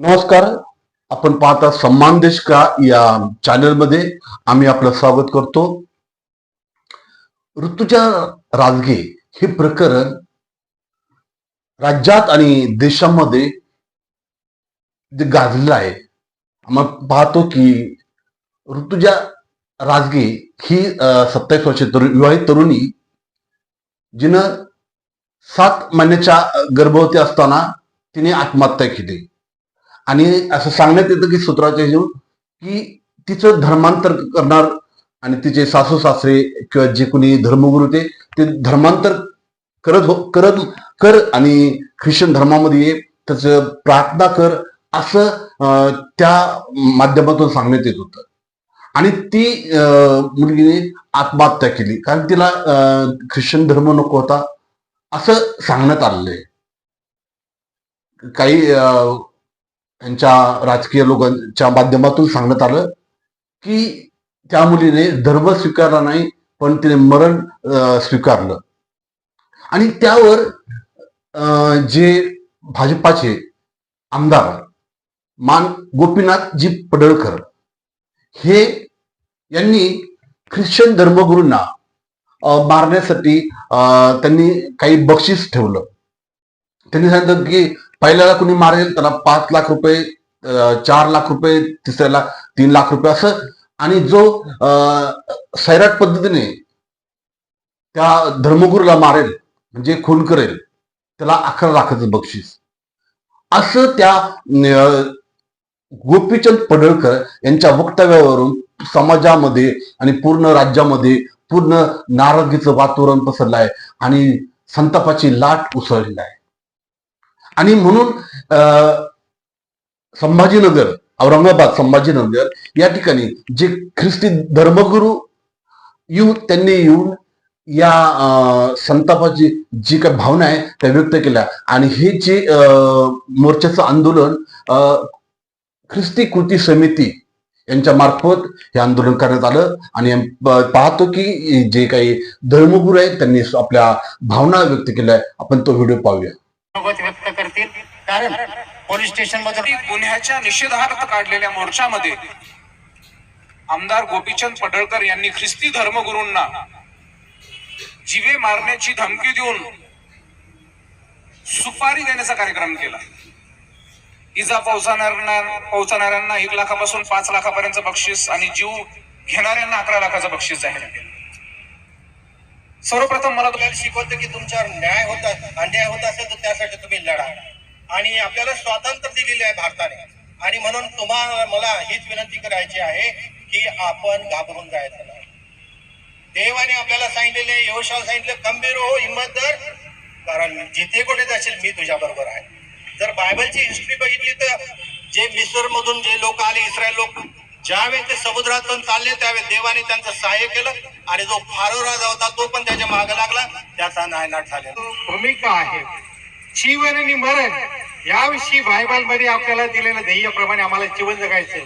नमस्कार. आपण पाहता सम्मान देश का या चॅनलमध्ये आम्ही आपलं स्वागत करतो. ऋतुजा राजगे हे प्रकरण राज्यात आणि देशामध्ये जे गाजलेलं आहे. आम्ही पाहतो की ऋतुजा राजगे ही सत्तावीस वर्षाची तरुण विवाहित तरुणी जिनं सात महिन्याच्या गर्भवती असताना तिने आत्महत्या केली. आणि असं सांगण्यात येतं की सूत्राच्या घेऊन की तिचं धर्मांतर करणार आणि तिचे सासू सासरे किंवा जे कोणी धर्मगुरू ते ते धर्मांतर करत हो करत कर आणि ख्रिश्चन धर्मामध्ये ये त्याचं प्रार्थना कर असं अं, त्या माध्यमातून सांगण्यात येत होतं. आणि ती अं, मुलगीने आत्महत्या केली. कारण तिला अं, ख्रिश्चन धर्म नको होता असं सांगण्यात आलेलं आहे. काही त्यांच्या राजकीय लोकांच्या माध्यमातून सांगण्यात आलं की त्या मुलीने धर्म स्वीकारला नाही पण तिने मरण स्वीकारलं. आणि त्यावर जे भाजपाचे आमदार मान गोपीनाथजी पडळकर हे यांनी ख्रिश्चन धर्मगुरूंना मारण्यासाठी त्यांनी काही बक्षीस ठेवलं. त्यांनी सांगितलं की पहिल्याला कुणी मारेल त्याला पाच लाख रुपये अं, चार लाख रुपये तिसऱ्याला तीन लाख रुपये असं. आणि जो अं, सैराट पद्धतीने त्या धर्मगुरूला मारेल म्हणजे खून करेल त्याला अकरा लाखाचं बक्षीस. असं त्या गोपीचंद पडळकर यांच्या वक्तव्यावरून समाजामध्ये आणि पूर्ण राज्यामध्ये पूर्ण नाराजगीचं वातावरण पसरलं आहे आणि संतापाची लाट उसळली आहे. आणि म्हणून अं, संभाजीनगर औरंगाबाद संभाजीनगर या ठिकाणी जे ख्रिस्ती धर्मगुरू येऊन त्यांनी येऊन या संतापाची जी काही भावना आहे त्या व्यक्त केल्या. आणि हे जे अं, मोर्चाचं आंदोलन अं, ख्रिस्ती कृती समिती यांच्या मार्फत हे आंदोलन करण्यात आलं. आणि पाहतो की जे काही धर्मगुरू आहेत त्यांनी आपल्या भावना व्यक्त केल्या. आपण तो व्हिडिओ पाहूया. कारण पोलीस स्टेशनमध्ये गुन्ह्याच्या निषेधार्थ काढलेल्या मोर्चामध्ये आमदार गोपीचंद पडळकर यांनी ख्रिस्ती धर्मगुरूंना जिवे मारण्याची धमकी देऊन सुपारी देण्याचा कार्यक्रम केला. इजा पोहोचणाऱ्यांना पोहोचणाऱ्यांना एक लाखापासून पाच लाखापर्यंत बक्षीस आणि जीव घेणाऱ्यांना अकरा लाखाचं बक्षीस जाहीर केलं. सर्वप्रथम मला तुम्हाला शिकवतं की तुमच्यावर न्याय होतात अन्याय होत असेल तर त्यासाठी तुम्ही लढा. आणि आपल्याला स्वातंत्र्य दिलेले आहे भारताने. आणि म्हणून तुम्हाला मला हीच विनंती करायची आहे की आपण घाबरून जायचं नाही. देवाने आपल्याला सांगितलेले यवशाला सांगितलं गंभीर हो हिंमत कारण जिथे कुठे जाशील मी तुझ्या बरोबर आहे. जर बायबलची हिस्ट्री बघितली तर जे मिसर मधून जे लोक आले इस्रायल लोक ज्यावेळेस ते समुद्रातून चालले त्यावेळी देवाने त्यांचं सहाय्य केलं आणि जो फारो राजा होता तो पण त्याच्यामागे लागला त्याचा नायनाट झाला भूमिका आहे. जीवन आणि मरण याविषयी बायबलमध्ये आपल्याला दिलेल्या ध्येयाप्रमाणे आम्हाला जीवन जगायचं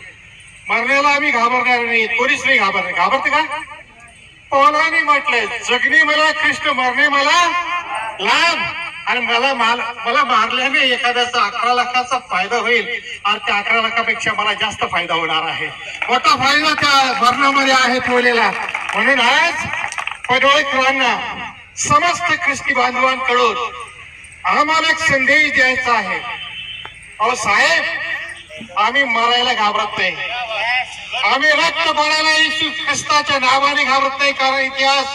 मरण्याला आम्ही घाबरणार नाही कोणीच नाही घाबरणार. घाबरते का? पौलाने म्हटलंय जगणे मला कृष्ण मरणे मला लाभ आणि मला माल- मला मारल्याने एखाद्याचा अकरा लाखाचा फायदा होईल. आणि त्या अकरा लाखापेक्षा मला जास्त फायदा होणार आहे. मोठा फायदा त्या मरणामध्ये आहे ठेवलेला म्हणून आज पडोळकरांना समस्त ख्रिस्ती बांधवांकडून आम्हाला एक संदेश द्यायचा आहे. अहो साहेब आम्ही मरायला घाबरत नाही. आम्ही रक्त पडायला येशू ख्रिस्ताच्या नावाने घाबरत नाही कारण इतिहास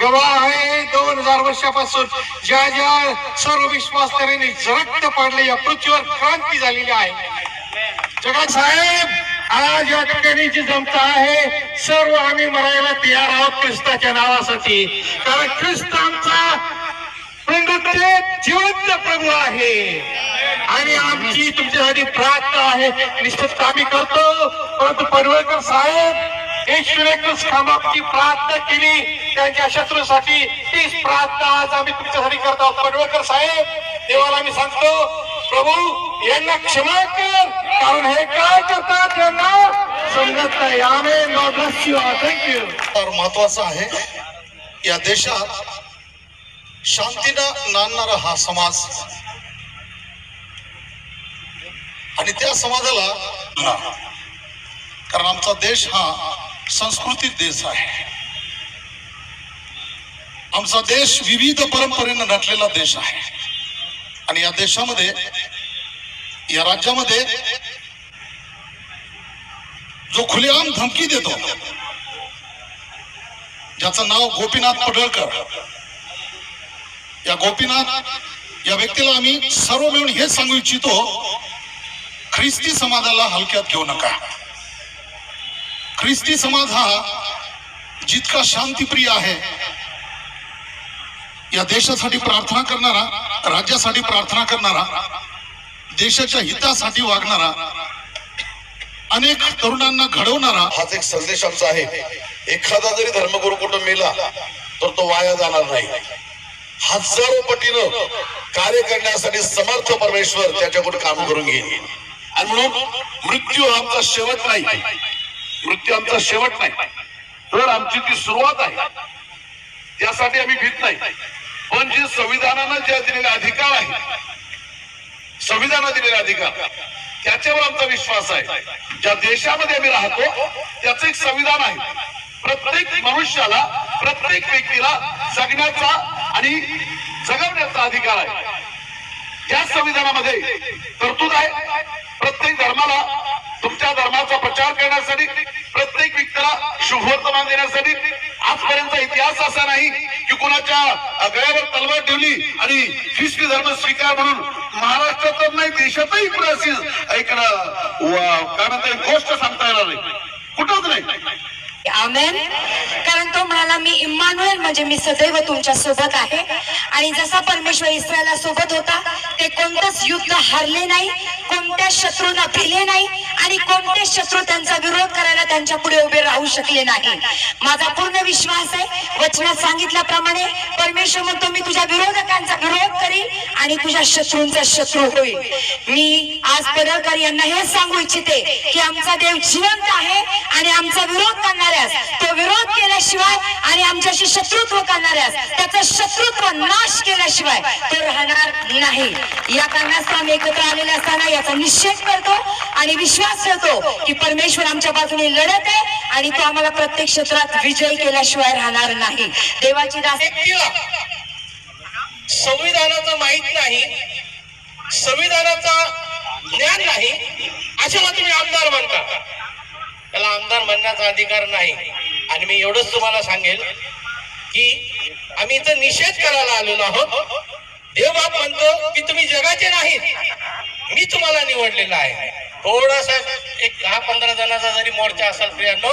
गवाह आहे दोन हजार वर्षापासून. ज्या ज्या सर्व विश्वासकऱ्यांनी रक्त पाडले या पृथ्वीवर क्रांती झालेली आहे. जगात साहेब आज या ठिकाणी जी जमता आहे सर्व आम्ही मरायला तयार आहोत ख्रिस्ताच्या नावासाठी. कारण ख्रिस्त आमचा पुनरुत्थित जिवंत प्रभू आहे. आणि आमची तुमच्यासाठी प्रार्थना आहे. निश्चित आम्ही करतो. परंतु पडवळकर साहेब येशूने खांबाची प्रार्थना केली. त्यांच्या शत्रूसाठी तीच प्रार्थना आज आम्ही तुमच्यासाठी करतो पडवळकर साहेब देवाला आम्ही सांगतो प्रभू यांना क्षमा कर. कारण हे काय करतात त्यांना? समजत नाही. आम्ही थँक्यू फार महत्वाचं आहे. या देशात शांतीनं नांदणारा हा समाज. आणि त्या समाजाला कारण आमचा देश हा संस्कृतीत देश आहे. आमचा देश विविध परंपरेनं नटलेला देश आहे. आणि या देशामध्ये या राज्यामध्ये जो खुलेआम धमकी देतो ज्याचं नाव गोपीनाथ पडळकर या गोपीनाथ या व्यक्तीला आम्ही सर्व मिळून हेच सांगू इच्छितो ख्रिस्ती समाजाला हलक्यात घेऊ नका. ख्रिस्ती समाज हा जितका शांतीप्रिय आहे या देशासाठी प्रार्थना करणारा राज्यासाठी प्रार्थना करणारा देशाच्या हितासाठी वागणारा अनेक तरुणांना घडवणारा हाच एक संदेश आमचा आहे. एखादा जरी धर्मगुरू कुठं मेला तर तो वाया जाणार नाही. हजारो पटीनं कार्य करण्यासाठी समर्थ परमेश्वर त्याच्याकडून काम करून घेईल. आणि म्हणून मृत्यू हा आमचा शेवट नाही. मृत्यू आमचा शेवट नाही. तर आमची ती सुरुवात आहे त्यासाठी आम्ही भीत नाही. पण जे संविधानानं जे दिलेले अधिकार आहे संविधानात दिलेले अधिकार त्याच्यावर आमचा विश्वास आहे. ज्या देशामध्ये आम्ही राहतो त्याचं एक संविधान आहे. प्रत्येक मनुष्याला प्रत्येक व्यक्तीला जगण्याचा आणि जगवण्याचा अधिकार आहे. या संविधानामध्ये तरतूद आहे. प्रत्येक धर्माला तुमच्या धर्माचा प्रचार करण्यासाठी प्रत्येक व्यक्तीला शुभवर्तमान देण्यासाठी आजपर्यंत इतिहास असा नाही की कुणाच्या गळ्यावर तलवार ठेवली आणि ख्रिस्ती धर्म स्वीकार म्हणून महाराष्ट्रात नाही देशातही कुठे अशी एक ना, काय म्हणता गोष्ट सांगता येणार नाही. कुठंच नाही. कारण तो म्हणाला मी इम्मानुएल म्हणजे मी सदैव तुमच्यासोबत आहे. आणि जसा परमेश्वर इस्रायला सोबत होता ते कोणतंच युद्ध हारले नाही कोणत्या शत्रूंना भिले नाही आणि कोणते शत्रू त्यांचा विरोध करायला त्यांच्या पुढे उभे राहू शकले नाही. माझा पूर्ण विश्वास आहे वचनात सांगितल्याप्रमाणे परमेश्वर म्हणतो मी तुझ्या विरोधकांचा विरोध करीन आणि तुझ्या शत्रूंचा शत्रू होईल. मी आज पडळकर यांना हे सांगू इच्छिते की आमचा देव जिवंत आहे आणि आमचा विरोध करणाऱ्यास तो विरोध केल्याशिवाय आणि आमच्याशी शत्रुत्व करणाऱ्यास त्याचा शत्रुत्व नाश केल्याशिवाय तो राहणार नाही. या कारणास्तव आम्ही एकत्र आलेले असताना याचा निषेध करतो. आणि विश्वास ठेवतो की परमेश्वर आमच्या बाजूने लढत आहे आणि तो आम्हाला प्रत्येक क्षेत्रात विजय केल्याशिवाय राहणार नाही. देवाची व्यक्तीला संविधानाचं माहीत नाही संविधानाचा ज्ञान नाही अशाला तुम्ही आमदार म्हणता त्याला आमदार म्हणण्याचा अधिकार नाही. आणि मी एवढंच तुम्हाला सांगेल की आम्ही इथं निषेध करायला आलेलो आहोत. देवबाप म्हणतो की तुम्ही जगाचे नाहीत. मी तुम्हाला निवडलेला आहे. थोडासा एक दहा पंधरा जणांचा जरी मोर्चा असेल प्रियांनो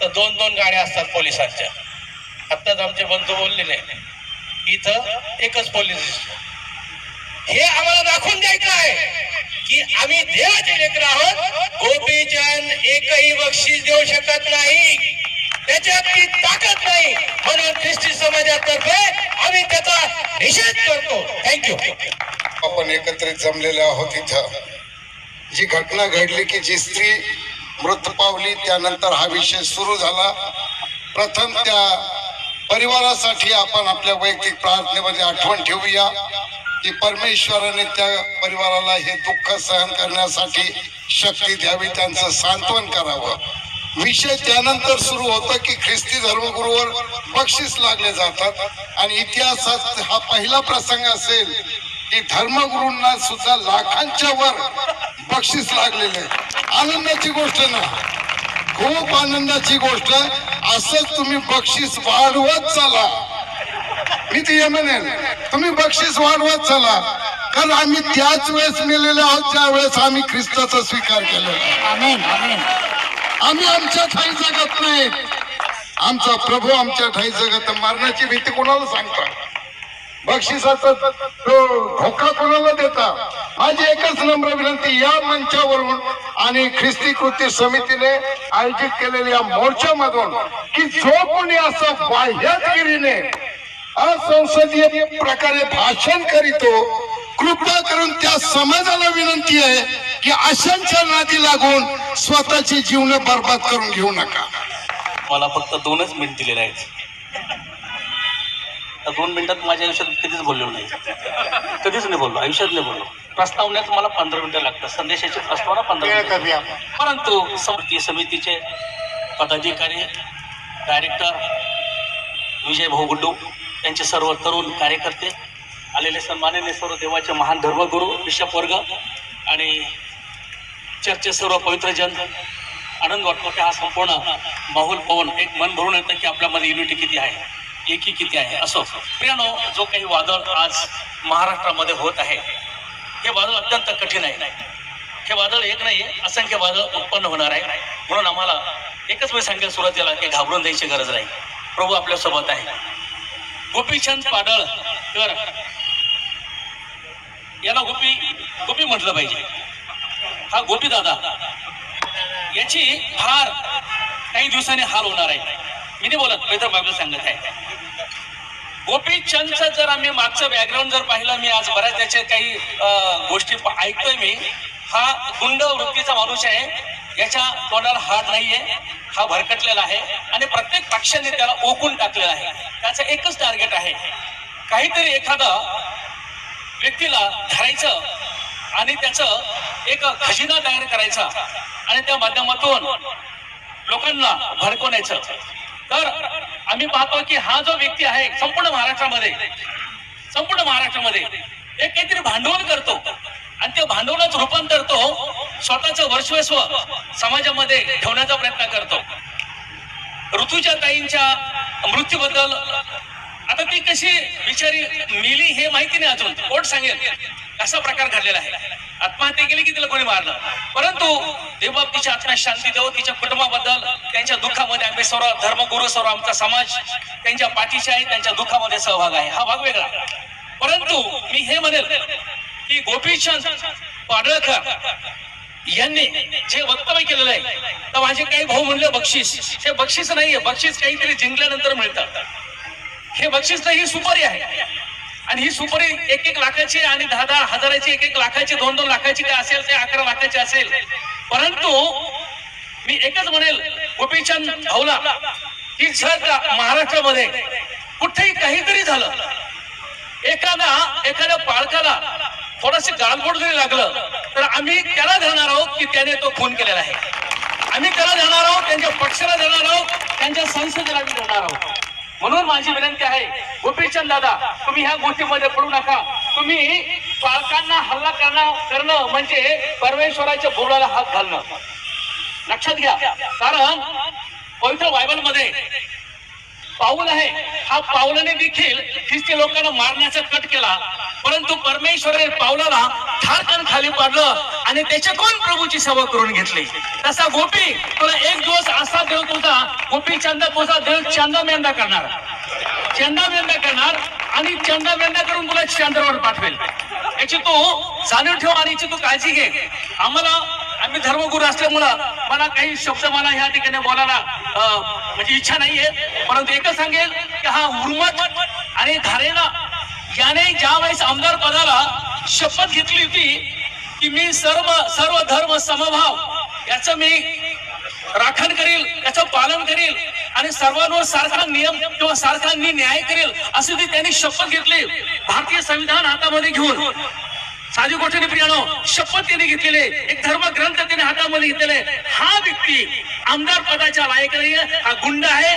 तर दोन दोन गाड्या असतात पोलिसांच्या. आत्ताच आमचे बंधू बोललेले इथं एकच पोलीस दिसतो. हे आम्हाला दाखवून द्यायचं आहे की आम्ही देवाचे लेकर आहोत. गोपीचंद एकही बक्षीस देऊ शकत नाही. त्याच्यात ती ताकद नाही. म्हणून ख्रिस्ती समाजातर्फे आम्ही त्याचा निषेध करतो. थँक्यू आपण एकत्रित जमलेले आहोत इथं. जी घटना घडली की जी स्त्री मृत पावली त्यानंतर हा विषय सुरू झाला. प्रथम त्या परिवारासाठी आपण आपल्या वैयक्तिक प्रार्थनेमध्ये आठवण ठेवूया की परमेश्वराने त्या परिवाराला हे दुःख सहन करण्यासाठी शक्ती द्यावी त्यांचं सांत्वन करावं. विषय त्यानंतर सुरू होतं की ख्रिस्ती धर्मगुरूवर बक्षीस लागले जातात. आणि इतिहासात हा पहिला प्रसंग असेल की धर्मगुरूंना सुद्धा लाखांच्या वर बक्षीस लागलेले आनंदाची गोष्ट ना. खूप आनंदाची गोष्ट. असंच तुम्ही बक्षीस वाढवत चला. मी ते म्हणेन तुम्ही बक्षीस वाढवत चला. कारण आम्ही त्याच वेळेस मेलेले आहोत ज्या वेळेस आम्ही ख्रिस्ताचा स्वीकार केलेला आहे. आम्ही आमच्या ठाई जगत नाही आमचा प्रभू आमच्या ठाई जगत मरणाची भीती कोणाला सांगता? बक्षिसाचा तो धोका कोणाला देता? माझी एकच नम्र विनंती या मंचावरून आणि ख्रिस्ती कृती समितीने आयोजित केलेल्या या मोर्चामधून की जो कोणी असं बाह्यातगिरीने असंसदीय प्रकारे भाषण करीतो कृपा करून त्या समाजाला विनंती आहे की अशांच्या नादी लागून स्वतःची जीवन बर्बाद करून घेऊ नका. मला फक्त दोनच मिनिट दिलेले आहेत. त्या दोन मिनिटात माझ्या आयुष्यात कधीच बोललो नाही. कधीच नाही बोललो आयुष्यात नाही बोललो. प्रस्तावनेत मला पंधरा मिनिटं लागतात. संदेशाची प्रस्तावना पंधरा मिनिटं. परंतु समृद्धी समितीचे पदाधिकारी डायरेक्टर विजय भाऊ गुड्डू यांचे सर्व तरुण कार्यकर्ते आलेले सन्माननीय सर्व देवाचे महान धर्मगुरू बिशप वर्ग आणि चर्चे सर्व पवित्रजन आनंद वाटतो की हा संपूर्ण माहोल पाहून एक मन भरून येतं की आपल्यामध्ये युनिटी किती आहे. एकी किती आहे. असो. प्रियानो जो काही वादळ आज महाराष्ट्रामध्ये होत आहे हे वादळ अत्यंत कठीण आहे. हे वादळ एक नाही असंख्य वादळ उत्पन्न होणार आहे. म्हणून आम्हाला एकच मी सांगेल सुरुवातीला की घाबरून द्यायची गरज नाही. प्रभू आपल्यासोबत आहे. गोपीचंद पाडळकर याला गोपी गोपी म्हटलं पाहिजे. हा गोपी दादा याची फार काही दिवसांनी हाल होणार आहे. मी नाही बोलत पवित्र बायबल सांगत आहे. गोपीचंदचं जर आम्ही मागचं बॅकग्राऊंड जर पाहिलं मी आज बऱ्याच त्याच्या काही गोष्टी ऐकतोय मी. हा गुंड वृत्तीचा माणूस आहे. याच्या तोंडाला हात नाहीये. हा भरकटलेला आहे. आणि प्रत्येक पक्षाने त्याला ओकून टाकलेला आहे. त्याचं एकच टार्गेट आहे. काहीतरी एखादा व्यक्तीला धरायचं आणि त्याचं एक खजिना तयार करायचा आणि त्या माध्यमातून लोकांना भडकवण्याचं. तर आम्ही पाहतो की हा जो व्यक्ती आहे संपूर्ण महाराष्ट्रामध्ये संपूर्ण महाराष्ट्रामध्ये एक काहीतरी भांडवल करतो. आणि ते भांडवलाचं रूपांतर तो स्वतःचं वर्चस्व समाजामध्ये ठेवण्याचा प्रयत्न करतो. ऋतूच्या ताईंच्या मृत्यूबद्दल आता ती कशी बिचारी मेली हे माहिती नाही अजून. कोण सांगेल? असा प्रकार घडलेला आहे? आत्महत्या केली की तिला कोणी मारलं? परंतु देवबाप तिच्या आत्म्यात शांती देव तिच्या कुटुंबाबद्दल त्यांच्या दुःखामध्ये आम्ही सर्व धर्मगुरू सर्व आमचा समाज त्यांच्या पाठीशी आहे त्यांच्या दुःखामध्ये सहभाग आहे. हा भाग वेगळा. परंतु मी हे म्हणेल की गोपीचंद पाडळकर यांनी जे वक्तव्य केलेलं आहे तर माझे काही भाऊ म्हणले बक्षीस. हे बक्षीस नाहीये. बक्षीस काहीतरी जिंकल्यानंतर मिळतात हे बक्षीस नाही ही सुपारी आहे. आणि ही सुपारी एक एक लाखाची आणि दहा दहा हजाराची एक एक लाखाची दोन दोन लाखाची काय असेल ते अकरा लाखाची असेल. परंतु मी एकच म्हणेल गोपीचंद भाऊला की जर का महाराष्ट्रामध्ये कुठेही काहीतरी झालं एखादा एखाद्या पालकाला थोडस गालबोट जरी लागलं तर आम्ही त्याला धरणार आहोत की त्याने तो खून केलेला आहे. आम्ही त्याला धरणार आहोत त्यांच्या पक्षाला धरणार आहोत त्यांच्या संसदेला आम्ही धरणार आहोत. म्हणून माझी विनंती आहे गोपीचंद दादा तुम्ही ह्या गोष्टीमध्ये पडू नका. तुम्ही पालकांना हल्ला करणं करणं म्हणजे परमेश्वराच्या बोलाला हात घालणं. लक्षात घ्या कारण पवित्र बायबलमध्ये पाऊल आहे. हा पाऊलाने देखील ख्रिस्ती लोकांना मारण्याचा कट केला. परंतु परमेश्वराने पावलाला थारकन खाली पाडलं आणि त्याच्याकडून प्रभूची सेवा करून घेतली. तसा गोपी तुला एक दिवस असा देव तुझा गोपी चंदा तुझा देव चंदा मेंदा करणार. चंदा मेंदा करणार आणि चंदा मेंदा करून तुला चंद्रावर पाठवेल. याची तू जाणीव ठेव आणि याची तू काळजी घे. आम्हाला आम्ही धर्मगुरू असल्यामुळं मला काही शब्द मला ह्या ठिकाणी बोलायला अं, म्हणजे इच्छा नाहीये. परंतु एकच सांगेल की हा उर्मत आणि धारेला याने ज्या वेळेस आमदार पदाला शपथ घेतली होती की मी सर्व सर्व धर्म समभाव याचं मी राखण करील याचं पालन करील आणि सर्वांवर सारखा नियम किंवा सारखा मी न्याय करेल अशी ती त्यांनी शपथ घेतली. भारतीय संविधान हातामध्ये घेऊन साधी गोष्ट प्रियानो शपथ त्यांनी घेतलेली एक धर्म ग्रंथ त्याने हातामध्ये घेतलेले. हा व्यक्ती आमदार पदाच्या लायक नाही हा गुंड आहे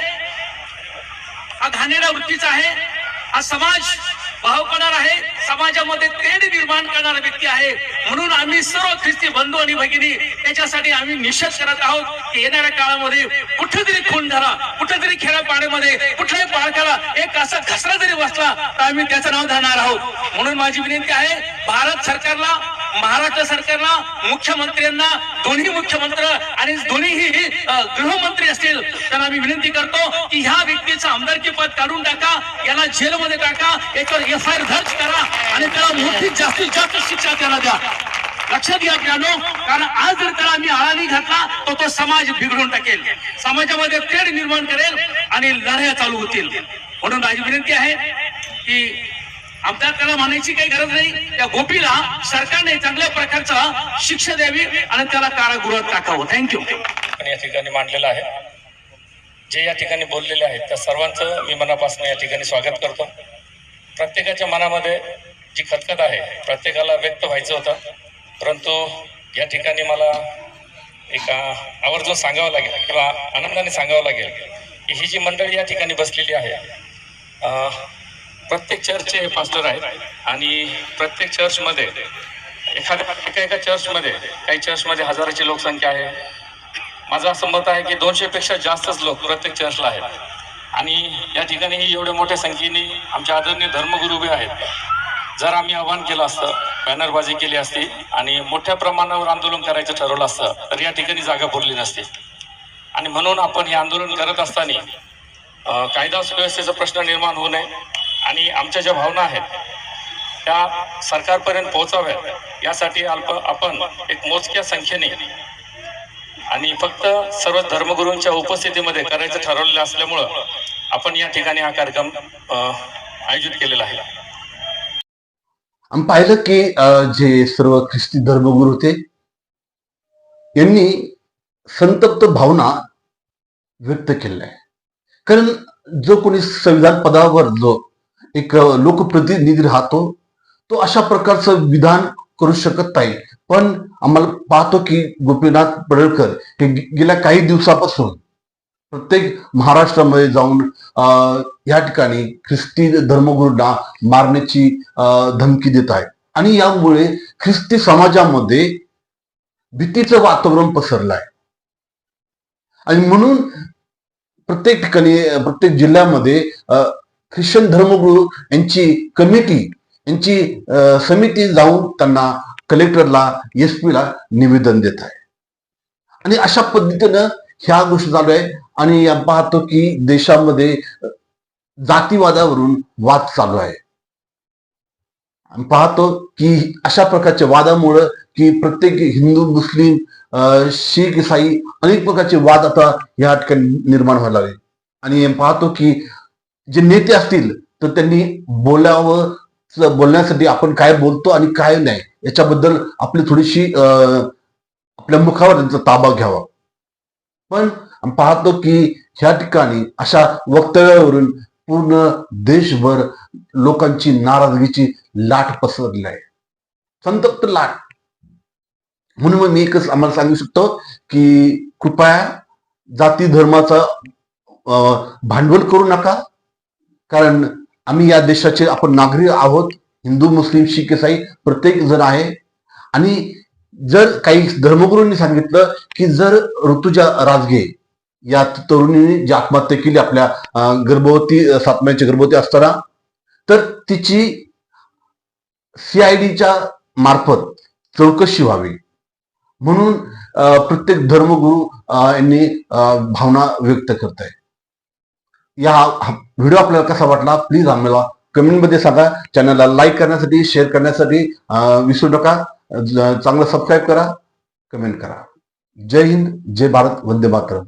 हा घाणेरा वृत्तीचा आहे हा समाज भाव करणार आहे समाजामध्ये तेढ निर्माण करणारा व्यक्ती आहे. म्हणून आम्ही सर्व ख्रिस्ती बंधू आणि भगिनी त्याच्यासाठी आम्ही निषेध करत आहोत की येणाऱ्या काळामध्ये कुठेतरी खून झाला कुठेतरी खेड्यापाड्यामध्ये कुठल्याही पाळकाला एक असा घसरा जरी बसला तर आम्ही त्याचं नाव धरणार आहोत. म्हणून माझी विनंती आहे भारत सरकारला महाराष्ट्र सरकारला मुख्यमंत्र्यांना दोन्ही मुख्यमंत्री आणि दोन्हीही गृहमंत्री असतील त्यांना आम्ही विनंती करतो की ह्या व्यक्तीचं आमदारकी पद काढून टाका याला जेलमध्ये टाका याच्यावर एफ आय आर दर्ज करा आणि त्याला मोठी जास्तीत जास्त शिक्षा त्याला द्या. लक्षात घ्या मित्रांनो कारण आज जर त्याला आम्ही आळाणी घातला तर तो समाज बिघडून टाकेल. समाजामध्ये तेढ निर्माण करेल आणि लढाया चालू होतील. म्हणून माझी विनंती आहे की आमदार त्याला म्हणायची काही गरज नाही. त्या गोपीला सरकारने चांगल्या प्रकारचा शिक्षा द्यावी आणि त्याला कारागृहात टाकावं. थँक्यू पण या ठिकाणी मांडलेलं आहे. जे या ठिकाणी बोललेले आहेत त्या सर्वांचं मी मनापासून या ठिकाणी स्वागत करतो. प्रत्येकाच्या मनामध्ये जी खतखत आहे प्रत्येकाला व्यक्त व्हायचं होतं. परंतु या ठिकाणी मला एक आवर्जून सांगावं लागेल किंवा आनंदाने सांगावं लागेल की ही जी मंडळी या ठिकाणी बसलेली आहे प्रत्येक चर्चचे हे पास्टर आहेत. आणि प्रत्येक चर्चमध्ये एखाद्या एका एका चर्चमध्ये काही चर्चमध्ये हजाराची लोकसंख्या आहे. माझं असं मत आहे की दोनशेपेक्षा जास्तच लोक प्रत्येक चर्चला आहेत. आणि या ठिकाणी एवढ्या मोठ्या संख्येने आमचे आदरणीय धर्मगुरू उभे आहेत. जर आम्ही आव्हान केलं असतं बॅनरबाजी केली असती आणि मोठ्या प्रमाणावर आंदोलन करायचं ठरवलं असतं तर या ठिकाणी जागा पुरली नसती. आणि म्हणून आपण हे आंदोलन करत असताना कायदा सुव्यवस्थेचा प्रश्न निर्माण होऊ नये. आणि आमच्या ज्या भावना आहेत त्या सरकारपर्यंत पोहोचाव्यात. यासाठी अल्प आपण एक मोजक्या संख्येने आणि फक्त सर्व धर्मगुरूंच्या उपस्थितीमध्ये करायचं ठरवलेलं असल्यामुळं आपण या ठिकाणी हा कार्यक्रम आयोजित केलेला आहे. आम्ही पाहिलं की जे सर्व ख्रिस्ती धर्मगुरू होते यांनी संतप्त भावना व्यक्त केलेल्या आहे कारण जो कोणी संविधान पदावर जो एक लोकप्रतिनिधी राहतो तो अशा प्रकारचं विधान करू शकत नाही. पण आम्हाला पाहतो की गोपीनाथ पडळकर हे गेल्या काही दिवसापासून प्रत्येक महाराष्ट्रामध्ये जाऊन अं, या ठिकाणी ख्रिस्ती धर्मगुरूंना मारण्याची अं, धमकी देत आहे आणि यामुळे ख्रिस्ती समाजामध्ये भीतीचं वातावरण पसरलं आहे. आणि म्हणून प्रत्येक ठिकाणी प्रत्येक जिल्ह्यामध्ये अं, ख्रिश्चन धर्मगुरू यांची कमिटी यांची समिती जाऊन त्यांना कलेक्टरला एस ला निवेदन देत आहे. आणि अशा पद्धतीनं ह्या गोष्टी चालू आहे आणि पाहतो की देशामध्ये जातीवादावरून वाद चालू आहे. आम्ही पाहतो की अशा प्रकारच्या वादामुळं की प्रत्येक हिंदू मुस्लिम अं, शीख इसाई अनेक प्रकारचे वाद आता या ठिकाणी निर्माण व्हायला लागले. आणि पाहतो की जे नेते असतील तर त्यांनी बोलावं बोलण्यासाठी आपण काय बोलतो आणि काय नाही याच्याबद्दल आपली थोडीशी अं, आपल्या मुखावर त्यांचा ताबा घ्यावा. पण आम्ही पाहतो की ह्या ठिकाणी अशा वक्तव्यावरून पूर्ण देशभर लोकांची नाराजगीची लाट पसरली आहे. संतप्त लाट. म्हणून मग मी एकच आम्हाला सांगू शकतो की कृपया जाती धर्माचा अं, भांडवल करू नका. कारण आम्ही या देशाचे आपण नागरिक आहोत हिंदू मुस्लिम शीख इसाई प्रत्येक जण आहे. आणि जर काही धर्मगुरूंनी सांगितलं की जर ऋतुजा राजगे या तरुणीने जी आत्महत्या केली आपल्या गर्भवती सातम्याची सात महिन्याची गर्भवती असताना तर तिची सीआयडीच्या मार्फत चौकशी व्हावी. म्हणून प्रत्येक धर्मगुरू यांनी भावना व्यक्त करत आहे या व्हिडिओ आपल्याला कसा वाटला प्लीज आम्हाला कमेंटमध्ये सांगा. चॅनलला लाईक करण्यासाठी शेअर करण्यासाठी विसरू नका. चांगलं सबस्क्राईब करा कमेंट करा. जय हिंद जय भारत वंदे मातरम.